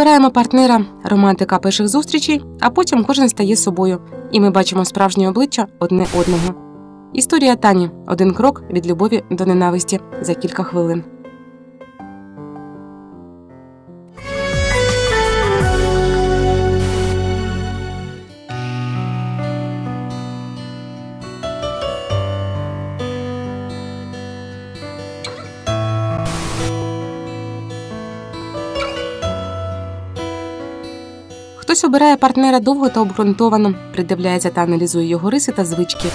Обираємо партнера, романтика перших зустрічей, а потім кожен стає собою, і ми бачимо справжнє обличчя одне одного. Історія Тані один крок від любові до ненависті за кілька хвилин. Хтось обирає партнера довго та обґрунтовано, придивляється та аналізує його риси та звички.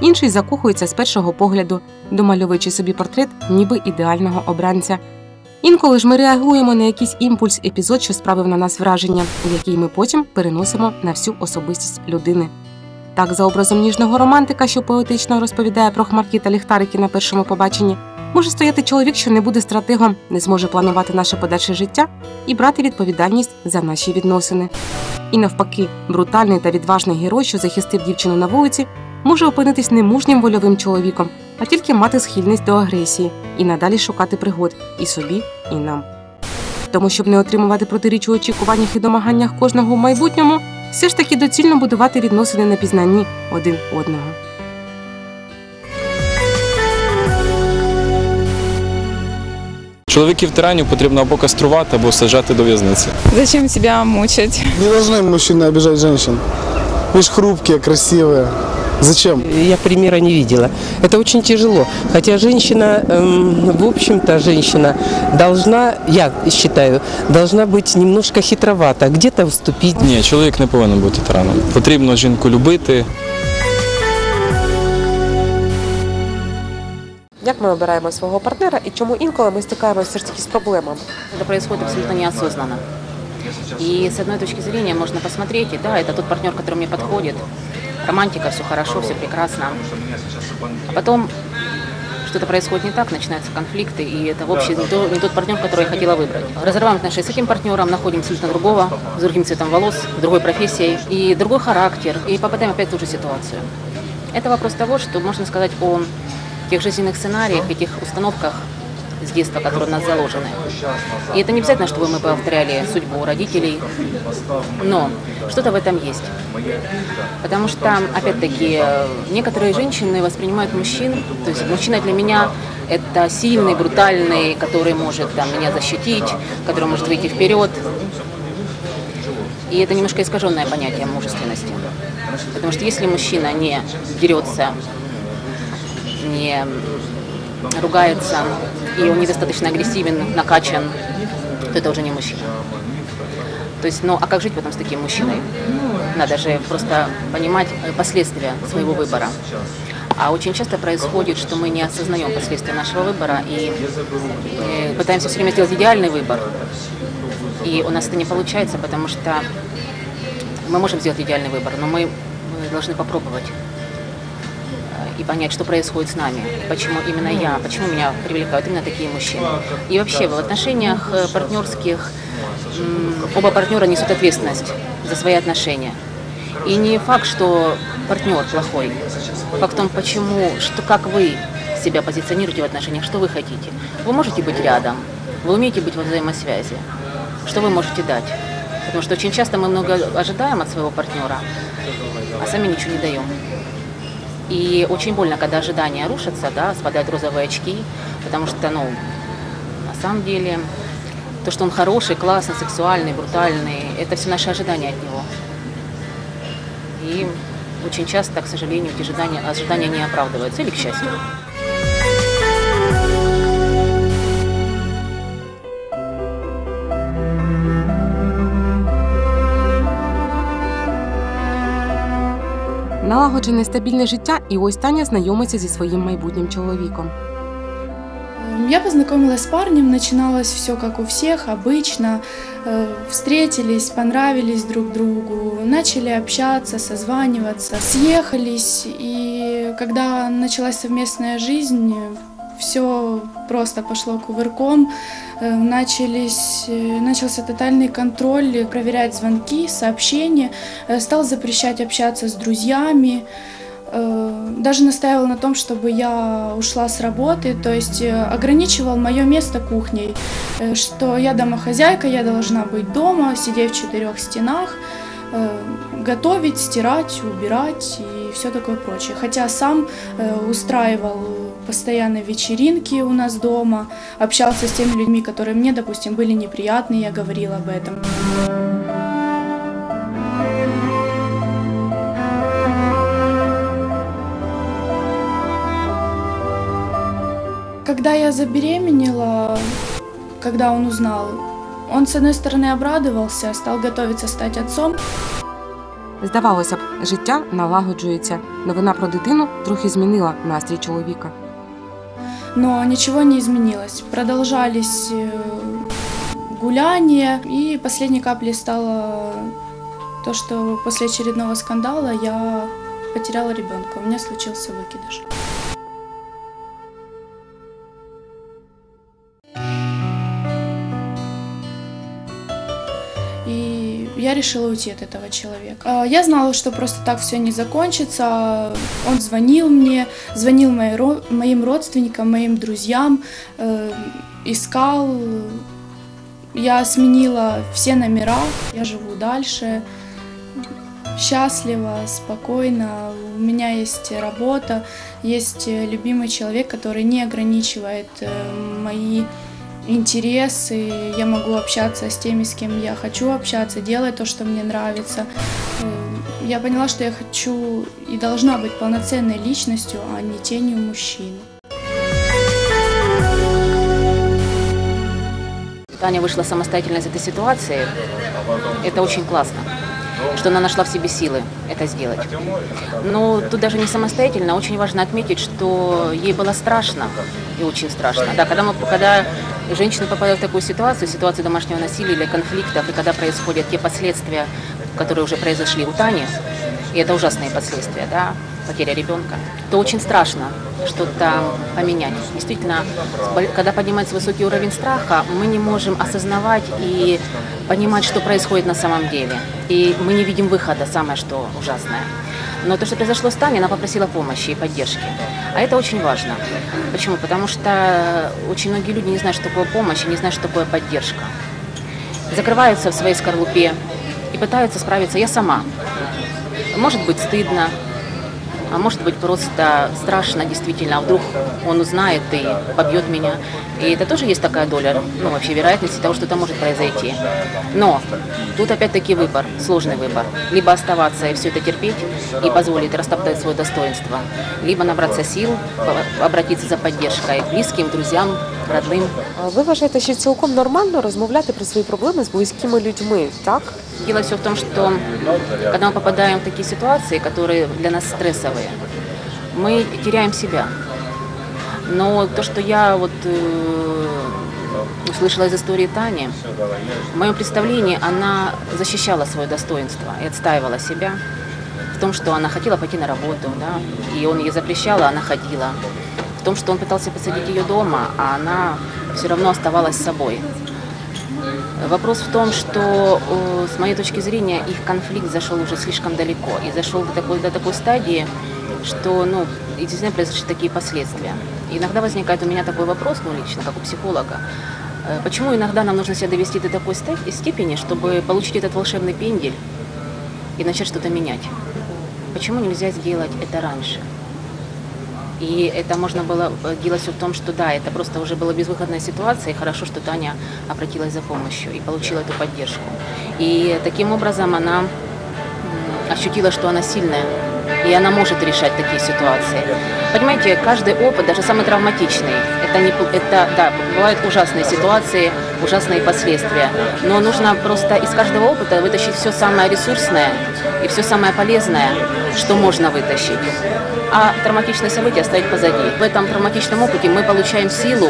Інший закохується з першого погляду, домальовуючи собі портрет ніби ідеального обранця. Інколи ж ми реагуємо на якийсь імпульс, епізод, що справив на нас враження, який ми потім переносимо на всю особистість людини. Так, за образом ніжного романтика, що поетично розповідає про хмарки та ліхтарики на першому побаченні, може стояти чоловік, що не буде стратегом, не зможе планувати наше подальше життя і брати відповідальність за наші відносини. І навпаки, брутальний та відважний герой, що захистив дівчину на вулиці, може опинитись не мужнім вольовим чоловіком, а тільки мати схильність до агресії і надалі шукати пригод і собі, і нам. Тому, щоб не отримувати протиріч у очікуваннях і домаганнях кожного в майбутньому, все ж таки доцільно будувати відносини на пізнанні один одного. Чоловіків тиранів потрібно або каструвати, або саджати до в'язниці. Зачем себя мучить? Не должны мужчины обижать женщин. Вы ж хрупкие, красивые. Зачем? Я примера не видела. Это очень тяжело. Хотя женщина, эм, в общем-то, женщина должна, я считаю, должна быть немножко хитровата, где-то уступить. Ні, чоловік не повинен бути тираном. Потрібно жінку любити. Як ми обираємо свого партнера і чому інколи ми стикаємося все ж таки з проблемами? Это происходит абсолютно неосознанно. И с одной точки зрения можно посмотреть, и да, это тот партнер, который мне подходит. Романтика, все хорошо, все прекрасно. А потом что-то происходит не так, начинаются конфликты, и это вообще не, то- не тот партнер, который я хотела выбрать. Разрываем отношения с этим партнером, находим абсолютно другого, с другим цветом волос, другой профессией и другой характер, и попадаем опять в ту же ситуацию. Это вопрос того, что можно сказать о тех жизненных сценариях и тех установках с детства, которые у нас заложены. И это не обязательно, чтобы мы повторяли судьбу родителей, но что-то в этом есть. Потому что, опять-таки, некоторые женщины воспринимают мужчин, то есть мужчина для меня это сильный, брутальный, который может там, меня защитить, который может выйти вперед. И это немножко искаженное понятие мужественности. Потому что если мужчина не дерется, не ругается, и он недостаточно агрессивен, накачан, то это уже не мужчина. То есть, ну, а как жить потом с таким мужчиной? Надо же просто понимать последствия своего выбора. А очень часто происходит, что мы не осознаем последствия нашего выбора и э, пытаемся все время сделать идеальный выбор. И у нас это не получается, потому что мы можем сделать идеальный выбор, но мы, мы должны попробовать и понять, что происходит с нами, почему именно я, почему меня привлекают именно такие мужчины. И вообще в отношениях э, партнерских оба партнера несут ответственность за свои отношения. И не факт, что партнер плохой. Факт в том, почему, что как вы себя позиционируете в отношениях, что вы хотите. Вы можете быть рядом, вы умеете быть во взаимосвязи. Что вы можете дать? Потому что очень часто мы много ожидаем от своего партнера, а сами ничего не даем. И очень больно, когда ожидания рушатся, да, спадают розовые очки, потому что, ну, на самом деле, то, что он хороший, классный, сексуальный, брутальный, это все наши ожидания от него. И очень часто, к сожалению, эти ожидания, ожидания не оправдываются, или к счастью. Налагоджене стабільне життя, і ось Таня знайомиться зі своїм майбутнім чоловіком. Эм, Я познакомилась с парнем, начиналось все как у всех, обычно. Э, Встретились, понравились друг другу, начали общаться, созваниваться, съехались. И когда началась совместная жизнь, все просто пошло кувырком. Э, Начались, э, начался тотальный контроль, проверять звонки, сообщения. Э, Стал запрещать общаться с друзьями. Э, даже настаивал на том, чтобы я ушла с работы, то есть э, ограничивал мое место кухней, э, что я домохозяйка, я должна быть дома, сидеть в четырех стенах, э, готовить, стирать, убирать и все такое прочее. Хотя сам э, устраивал постоянно вечеринки у нас дома, общался с теми людьми, которые мне, допустим, были неприятны, я говорила об этом. Когда я забеременела, когда он узнал, он, с одной стороны, обрадовался, стал готовиться стать отцом, Здавалося б, життя налагоджується. Новина про дитину трохи змінила настрій чоловіка. но ничего не изменилось. Продолжались э, гуляния, и последней каплей стало то, что после очередного скандала я потеряла ребенка. У меня случился выкидыш. Решила уйти от этого человека. А, Я знала, что просто так все не закончится. Он звонил мне, звонил моим родственникам, моим друзьям, э, искал. Я сменила все номера, я живу дальше, счастлива, спокойно. У меня есть работа, есть э, любимый человек, который не ограничивает э, мои интересы, я могу общаться с теми, с кем я хочу общаться, делать то, что мне нравится. Э, Я поняла, что я хочу и должна быть полноценной личностью, а не тенью мужчины. Таня вышла самостоятельно из этой ситуации. Это очень классно, что она нашла в себе силы это сделать. Но тут даже не самостоятельно, очень важно отметить, что ей было страшно и очень страшно. Да, когда, мы, когда женщины попадают в такую ситуацию, ситуацию домашнего насилия или конфликтов, и когда происходят те последствия, которые уже произошли у Тани, и это ужасные последствия, да, потеря ребенка, то очень страшно что-то поменять. Действительно, когда поднимается высокий уровень страха, мы не можем осознавать и понимать, что происходит на самом деле. И мы не видим выхода, самое что ужасное. Но то, что произошло с Таней, она попросила помощи и поддержки. А это очень важно. Почему? Потому что очень многие люди не знают, что такое помощь, не знают, что такое поддержка. Закрываются в своей скорлупе и пытаются справиться я сама. Может быть стыдно, а может быть просто страшно действительно, а вдруг он узнает и побьет меня. И это тоже есть такая доля, ну вообще вероятности того, что это может произойти. Но тут опять-таки выбор, сложный выбор. Либо оставаться и все это терпеть и позволить растоптать свое достоинство, либо набраться сил, обратиться за поддержкой к близким, друзьям, родным. А Ви вважаєте, що цілком нормально розмовляти про свої проблеми з близькими людьми, так? Дело все в том, что когда мы попадаем в такие ситуации, которые для нас стрессовые, мы теряем себя. Но то, что я вот э, услышала из истории Тани, в моем представлении она защищала свое достоинство и отстаивала себя в Том, что она хотела пойти на работу, да, и он ей запрещал, а она ходила. В том, что он пытался посадить ее дома, а она все равно оставалась собой. Вопрос в том, что э, с моей точки зрения их конфликт зашел уже слишком далеко и зашел до такой, до такой стадии, что ну, действительно произошли такие последствия. Иногда возникает у меня такой вопрос, ну лично, как у психолога, э, почему иногда нам нужно себя довести до такой степени, чтобы получить этот волшебный пендель и начать что-то менять? Почему нельзя сделать это раньше? И это можно было э, все в том, что да, это просто уже была безвыходная ситуация, и хорошо, что Таня обратилась за помощью и получила эту поддержку. И таким образом она ощутила, что она сильная, и она может решать такие ситуации. Понимаете, каждый опыт, даже самый травматичный, это, не, это да, бывают ужасные ситуации, ужасные последствия. Но нужно просто из каждого опыта вытащить все самое ресурсное и все самое полезное, что можно вытащить. А травматичные события оставить позади. В этом травматичном опыте мы получаем силу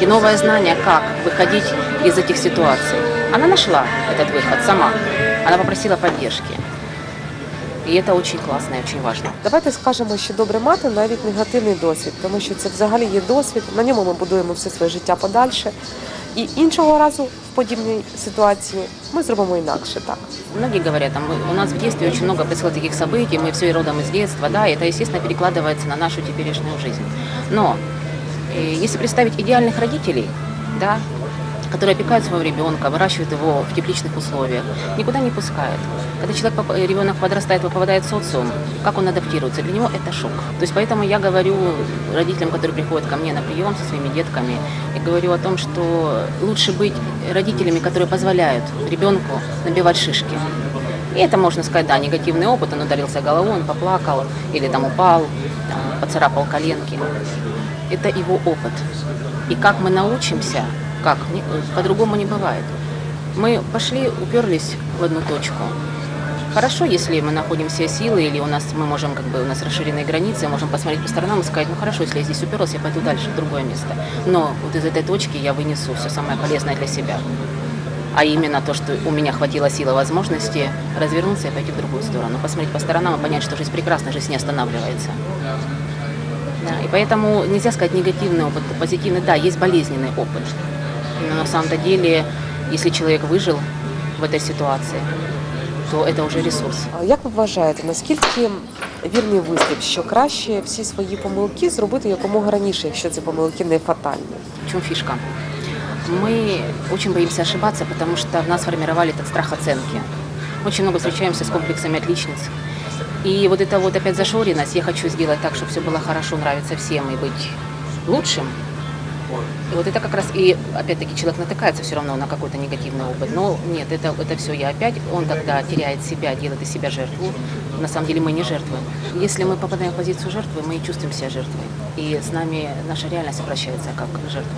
и новое знание, как выходить из этих ситуаций. Она нашла этот выход сама. Она попросила поддержки. И это очень классно и очень важно. Давайте скажемо, що добре мати навіть негативний досвід, тому що це взагалі є досвід. На ньому ми будуємо все своє життя подальше. І іншого разу в подібній ситуації ми зробимо інакше так. Многие говорят, там, у нас в детстве очень много происходило таких событий, мы все родом из детства, да, и это, естественно, перекладывается на нашу теперешнюю жизнь. Но э, если представить идеальных родителей, да, которые опекают своего ребенка, выращивают его в тепличных условиях, никуда не пускают. Когда человек, э, ребенок подрастает, попадает в социум, как он адаптируется, для него это шок. То есть поэтому я говорю родителям, которые приходят ко мне на прием со своими детками, я говорю о том, что лучше быть родителями, которые позволяют ребенку набивать шишки. И это, можно сказать, да, негативный опыт, он ударился головой, он поплакал, или там упал, там, поцарапал коленки. Это его опыт. И как мы научимся, как, по-другому не бывает. Мы пошли, уперлись в одну точку. Хорошо, если мы находим все силы, или у нас мы можем, как бы, у нас расширенные границы, можем посмотреть по сторонам и сказать, ну хорошо, если я здесь уперлась, я пойду дальше, в другое место. Но вот из этой точки я вынесу все самое полезное для себя. А именно то, что у меня хватило силы возможности развернуться и пойти в другую сторону, посмотреть по сторонам и понять, что жизнь прекрасна, жизнь не останавливается. Да, и поэтому нельзя сказать негативный опыт, позитивный, да, есть болезненный опыт. Но на самом-то деле, если человек выжил в этой ситуации, то это уже ресурс. А Як ви вважаєте, наскільки вірний вислів, що краще всі свої помилки зробити якомога раніше, якщо ці помилки не фатальні? В чем фишка? Мы очень боимся ошибаться, потому что в нас формировали этот страх оценки. Очень много встречаемся с комплексами отличниц. И вот это вот опять зашоренность, я хочу сделать так, чтобы все было хорошо, нравиться всем и быть лучшим. И вот это как раз, и опять-таки человек натыкается все равно на какой-то негативный опыт. Но нет, это, это все я опять, он тогда теряет себя, делает из себя жертву. На самом деле мы не жертвы. Если мы попадаем в позицию жертвы, мы и чувствуем себя жертвой. И с нами наша реальность обращается как жертва.